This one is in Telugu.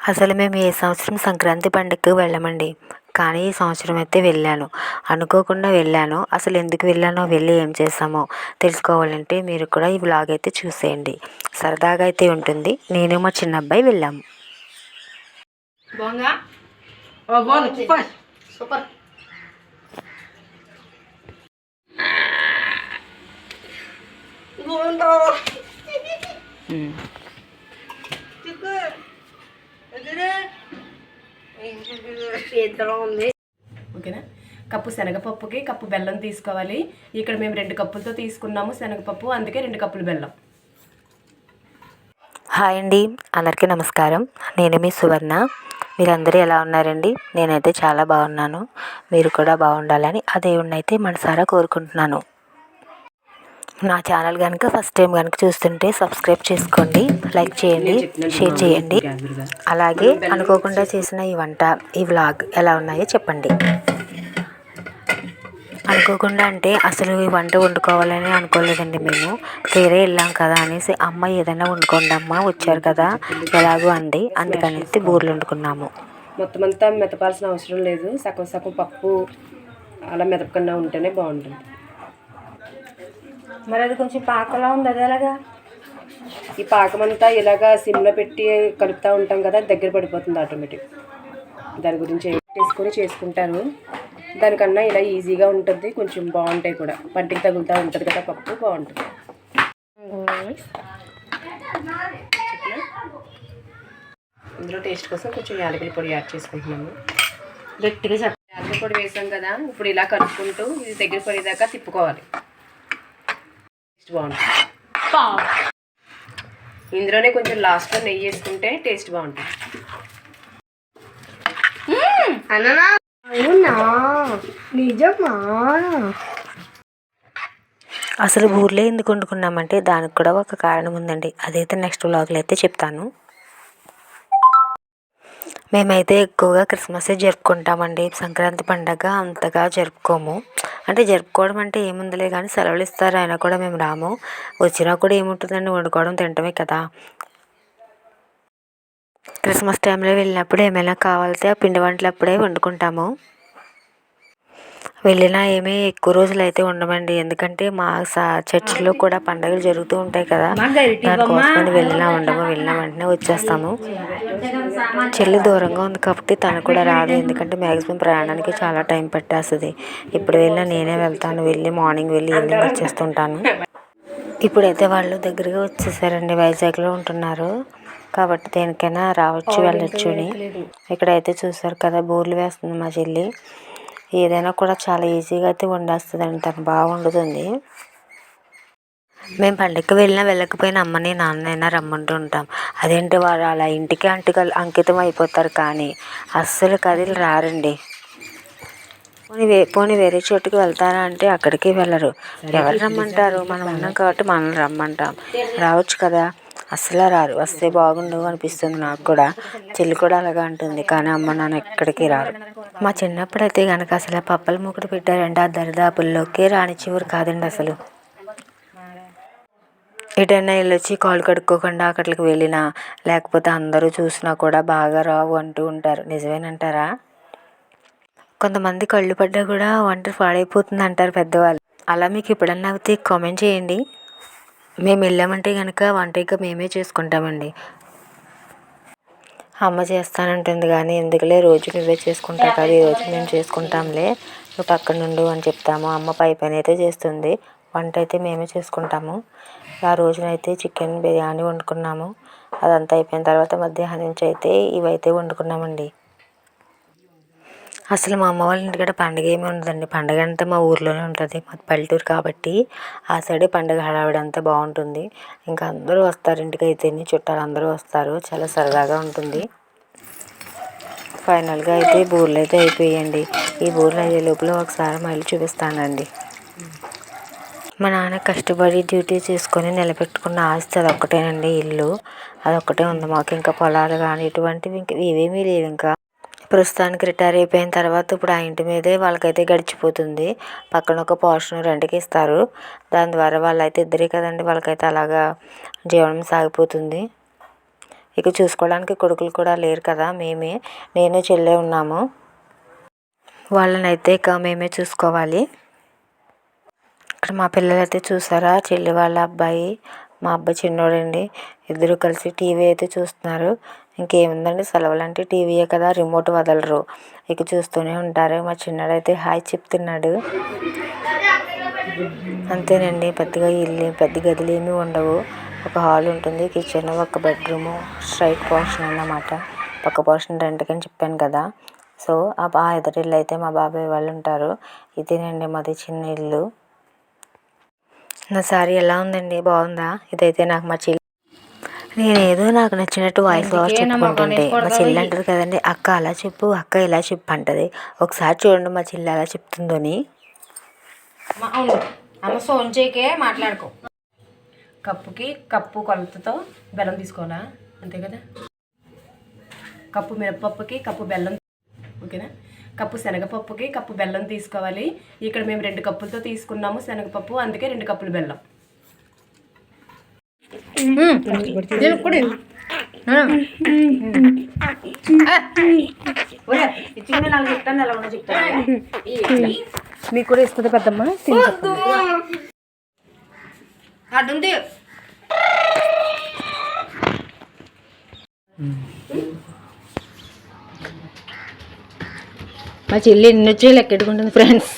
అసలు మేము ఏ సంవత్సరం సంక్రాంతి పండుగకి వెళ్ళమండి. కానీ ఈ సంవత్సరం అయితే వెళ్ళాను. అనుకోకుండా వెళ్ళాను. అసలు ఎందుకు వెళ్ళానో వెళ్ళి ఏం చేసామో తెలుసుకోవాలంటే మీరు కూడా ఈ వ్లాగ్ అయితే చూసేయండి. సరదాగా అయితే ఉంటుంది. నేను మా చిన్న అబ్బాయి వెళ్ళాము సూపర్. ఓకేనా? కప్పు శనగపప్పుకి కప్పు బెల్లం తీసుకోవాలి. ఇక్కడ మేము రెండు కప్పులతో తీసుకున్నాము శనగపప్పు అందుకే రెండు కప్పులు బెల్లం. హాయ్ అండి అందరికీ నమస్కారం. నేను మీ సువర్ణ. మీరందరూ ఎలా ఉన్నారండి? నేనైతే చాలా బాగున్నాను. మీరు కూడా బాగుండాలని ఆ దేవుణ్ణి అయితే మనసారా కోరుకుంటున్నాను. నా ఛానల్ కనుక ఫస్ట్ టైం కనుక చూస్తుంటే సబ్స్క్రైబ్ చేసుకోండి లైక్ చేయండి షేర్ చేయండి. అలాగే అనుకోకుండా చేసిన ఈ వంట ఈ వ్లాగ్ ఎలా ఉన్నాయో చెప్పండి. అనుకోకుండా అంటే అసలు ఈ వంట వండుకోవాలని అనుకోలేదండి మేము. వేరే వెళ్ళాం కదా అనేసి అమ్మ ఏదైనా వండుకోండి అమ్మ వచ్చారు కదా ఎలాగో అంది. అందుకనేసి బూరెలు వండుకున్నాము. మొత్తం అంతా మెతపాల్సిన అవసరం లేదు. సగం సగం పప్పు అలా మెతపకుండా ఉంటేనే బాగుంటుంది. మరి అది కొంచెం పాకలా ఉంది అది ఎలాగా? ఈ పాకం అంతా ఇలాగా సిమ్లో పెట్టి కలుపుతూ ఉంటాం కదా దగ్గర పడిపోతుంది ఆటోమేటిక్. దాని గురించి వేసుకొని చేసుకుంటాను దానికన్నా ఇలా ఈజీగా ఉంటుంది కొంచెం బాగుంటాయి కూడా. పంటికి తగులుతూ ఉంటుంది కదా పప్పు బాగుంటుంది. ఇందులో టేస్ట్ కోసం కొంచెం యాలకుల పొడి యాడ్ చేసుకుంటున్నాము గట్టిగా యాలకుల పొడి వేసాం కదా ఇప్పుడు ఇలా కలుపుకుంటూ ఇది దగ్గర పడేదాకా తిప్పుకోవాలి. టేస్ట్ బాగుంటుంది. ఇందులోనే కొంచెం లాస్ట్లో నెయ్యి వేసుకుంటే టేస్ట్ బాగుంటుంది. అవునా? నిజమా? అసలు బూర్లే ఎందుకు వండుకున్నామంటే దానికి కూడా ఒక కారణం ఉందండి. అదైతే నెక్స్ట్ వ్లాగ్లో అయితే చెప్తాను. మేమైతే ఎక్కువగా క్రిస్మసే జరుపుకుంటామండి. సంక్రాంతి పండగ అంతగా జరుపుకోము. అంటే జరుపుకోవడం అంటే ఏముందిలే కానీ సెలవులు ఇస్తారు అయినా కూడా మేము రాము. వచ్చినా కూడా ఏముంటుందండి? వండుకోవడం తినటమే కదా. క్రిస్మస్ టైంలో వెళ్ళినప్పుడు ఏమైనా కావాలితే ఆ పిండి వంటలు అప్పుడే వండుకుంటాము. వెళ్ళినా ఏమీ ఎక్కువ రోజులు అయితే ఉండమండి. ఎందుకంటే మా సా చర్చిలో కూడా పండుగలు జరుగుతూ ఉంటాయి కదా. దానికోసమని వెళ్ళినా ఉండము వెళ్ళిన వెంటనే వచ్చేస్తాము. చెల్లి దూరంగా ఉంది కాబట్టి తను కూడా రాదు. ఎందుకంటే మ్యాక్సిమం ప్రయాణానికి చాలా టైం పట్టేస్తుంది. ఇప్పుడు వెళ్ళినా నేనే వెళ్తాను. వెళ్ళి మార్నింగ్ వెళ్ళి ఈవినింగ్ వచ్చేస్తుంటాను. ఇప్పుడైతే వాళ్ళు దగ్గరగా వచ్చేసారండి. వైజాగ్లో ఉంటున్నారు. కాబట్టి దేనికైనా రావచ్చు వెళ్ళొచ్చు అని. ఇక్కడైతే చూసారు కదా బోర్లు వేస్తుంది మా చెల్లి. ఏదైనా కూడా చాలా ఈజీగా అయితే వండేస్తుందండి. తను బాగా వండుతుంది మేము పండగకి వెళ్ళినా వెళ్ళకపోయినా అమ్మని నాన్నైనా రమ్మంటూ ఉంటాం. అదేంటి వారు అలా ఇంటికి అంటిక అంకితం అయిపోతారు కానీ అస్సలు కదిలి రారండి. పోనీ వే పోనీ వేరే చోటుకి వెళ్తారా అంటే అక్కడికి వెళ్ళరు. ఎవరు రమ్మంటారు? మనం ఉన్నాం కాబట్టి మనల్ని రమ్మంటాం. రావచ్చు కదా? అస్సలు రారు. వస్తే బాగుండు అనిపిస్తుంది నాకు కూడా. చెల్లి కూడా అలాగా అంటుంది. కానీ అమ్మ నాన్న ఎక్కడికి రారు. మా చిన్నప్పుడు అయితే కనుక అసలు పప్పల మూకుడు పెట్టారంటే ఆ దరిదాపుల్లోకి రానిచ్చేవారు కాదండి అసలు. ఎటైనా వెళ్ళొచ్చి కాలు కడుక్కోకుండా అక్కడికి వెళ్ళినా లేకపోతే అందరూ చూసినా కూడా బాగా రావు అంటూ ఉంటారు. నిజమేనంటారా? కొంతమంది కళ్ళు పడ్డా కూడా వంట పాడైపోతుంది అంటారు పెద్దవాళ్ళు. అలా మీకు ఎప్పుడన్నా అయితే కామెంట్ చేయండి. మేము వెళ్ళామంటే కనుక వంట ఇంకా మేమే చేసుకుంటామండి. అమ్మ చేస్తానంటుంది కానీ ఎందుకులే? రోజు నువ్వే చేసుకుంటావు కదా ఈ రోజు మేము చేసుకుంటాంలే. నువ్వు పక్కన నుండు అని చెప్తాము. అమ్మ పై పని అయితే చేస్తుంది. వంట అయితే మేమే చేసుకుంటాము. ఆ రోజునైతే చికెన్ బిర్యానీ వండుకున్నాము. అదంతా అయిపోయిన తర్వాత మధ్యాహ్నం నుంచి అయితే ఇవైతే వండుకున్నామండి. అసలు మా అమ్మ వాళ్ళ ఇంటికాడ పండగ ఏమి ఉండదండి. పండగ అంతా మా ఊర్లోనే ఉంటుంది. మాది పల్లెటూరు కాబట్టి ఆ సైడే పండగ హడావిడి అంతా బాగుంటుంది. ఇంకా అందరూ వస్తారు ఇంటికి అయితేనే చుట్టాలు అందరూ వస్తారు. చాలా సరదాగా ఉంటుంది. ఫైనల్గా అయితే బూర్లు అయితే అయిపోయాయండి. ఈ బూర్లు అయ్యే లోపల ఒకసారి మళ్ళీ చూపిస్తానండి. మా నాన్న కష్టపడి డ్యూటీ చేసుకొని నిలబెట్టుకున్న ఆస్తి అదొక్కటేనండి ఇల్లు. అదొక్కటే ఉంది మాకు. ఇంకా పొలాలు కానీ ఇటువంటివి ఇంక ఇవేమీ లేవు ఇంకా. ప్రస్తుతానికి రిటైర్ అయిపోయిన తర్వాత ఇప్పుడు ఆ ఇంటి మీదే వాళ్ళకైతే గడిచిపోతుంది. పక్కన ఒక పోర్షన్ రెంట్కి ఇస్తారు. దాని ద్వారా వాళ్ళైతే ఇద్దరే కదండి వాళ్ళకైతే అలాగా జీవనం సాగిపోతుంది. ఇక చూసుకోవడానికి కొడుకులు కూడా లేరు కదా మేమే నేను చెల్లె ఉన్నాము. వాళ్ళనైతే ఇక మేమే చూసుకోవాలి. ఇక్కడ మా పిల్లలైతే చూసారా? చెల్లి వాళ్ళ అబ్బాయి మా అబ్బాయి చిన్నోడండి. ఇద్దరు కలిసి టీవీ అయితే చూస్తున్నారు. ఇంకేముందండి? సెలవులంటే టీవీయే కదా రిమోట్ వదలరు. ఇక చూస్తూనే ఉంటారు. మా చిన్నోడైతే హాయ్ చెప్తున్నాడు. అంతేనండి పెద్దగా ఇల్లు పెద్ద గదులు ఏమీ ఉండవు. ఒక హాల్ ఉంటుంది కిచెన్ ఒక బెడ్రూము స్ట్రైట్ పోర్షన్ అన్నమాట. పక్క పోర్షన్ రెంట్కి అని చెప్పాను కదా. సో ఆ బా అయితే మా బాబాయ్ వాళ్ళు ఉంటారు. ఇదేనండి మాది చిన్న ఇల్లు. నా సారీ ఎలా ఉందండి? బాగుందా? ఇదైతే నాకు మా చెల్లి నేనేదో నాకు నచ్చినట్టు వాయిస్ ఓవర్ చెప్పుకుంటుంటే. మా చెల్లి అంటారు కదండి అక్క అలా చెప్పు అక్క ఇలా చెప్పు అంటది ఒకసారి చూడండి మా చెల్లి అలా చెప్తుందని. అవును. అమ్మ ఫోన్ చేయకే మాట్లాడుకో. కప్పుకి కప్పు కొలతతో బెల్లం తీసుకోవాలా? అంతే కదా? కప్పు మినపప్పుకి కప్పు బెల్లం ఓకేనా? కప్పు శనగపప్పుకి కప్పు బెల్లం తీసుకోవాలి. ఇక్కడ మేము రెండు కప్పులతో తీసుకున్నాము శనగపప్పు అందుకే రెండు కప్పులు బెల్లం. ఇచ్చింది నాకు చెప్తాను ఎలా ఉన్నా చెప్తాను. మీకు కూడా ఇస్తుంది పెద్దమ్మ. అడ్డుంది మా చెల్లి ఎన్ని వచ్చి లెక్కెట్టుకుంటుంది ఫ్రెండ్స్